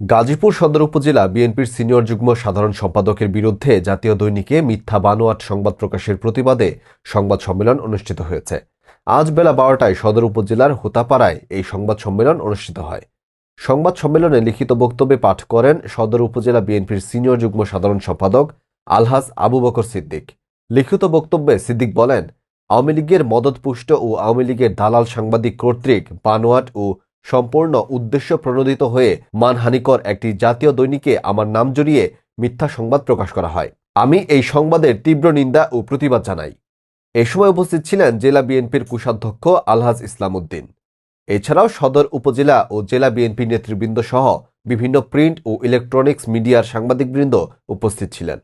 গাজীপুর সদর উপজেলা বিএনপির সিনিয়র যুগ্ম সাধারণ সম্পাদকের বিরুদ্ধে জাতীয় দৈনিকে মিথ্যা বানোয়াট সংবাদ প্রকাশের প্রতিবাদে সংবাদ সম্মেলন অনুষ্ঠিত হয়েছে। আজ বেলা বারোটায় সদর উপজেলার হোতাপাড়ায় এই সংবাদ সম্মেলন অনুষ্ঠিত হয়। সংবাদ সম্মেলনে লিখিত বক্তব্যে পাঠ করেন সদর উপজেলা বিএনপির সিনিয়র যুগ্ম সাধারণ সম্পাদক আলহাজ আবু বকর সিদ্দিক। লিখিত বক্তব্যে সিদ্দিক বলেন, আওয়ামী লীগের মদতপুষ্ট ও আওয়ামী লীগের দালাল সাংবাদিক কর্তৃক বানোয়াট ও সম্পূর্ণ উদ্দেশ্য প্রণোদিত হয়ে মানহানিকর একটি জাতীয় দৈনিকে আমার নাম জড়িয়ে মিথ্যা সংবাদ প্রকাশ করা হয়। আমি এই সংবাদের তীব্র নিন্দা ও প্রতিবাদ জানাই। এ সময় উপস্থিত ছিলেন জেলা বিএনপির কোষাধ্যক্ষ আলহাজ ইসলাম উদ্দিন এছাড়াও সদর উপজেলা ও জেলা বিএনপি নেতৃবৃন্দ সহ বিভিন্ন প্রিন্ট ও ইলেকট্রনিক্স মিডিয়ার সাংবাদিকবৃন্দ উপস্থিত ছিলেন।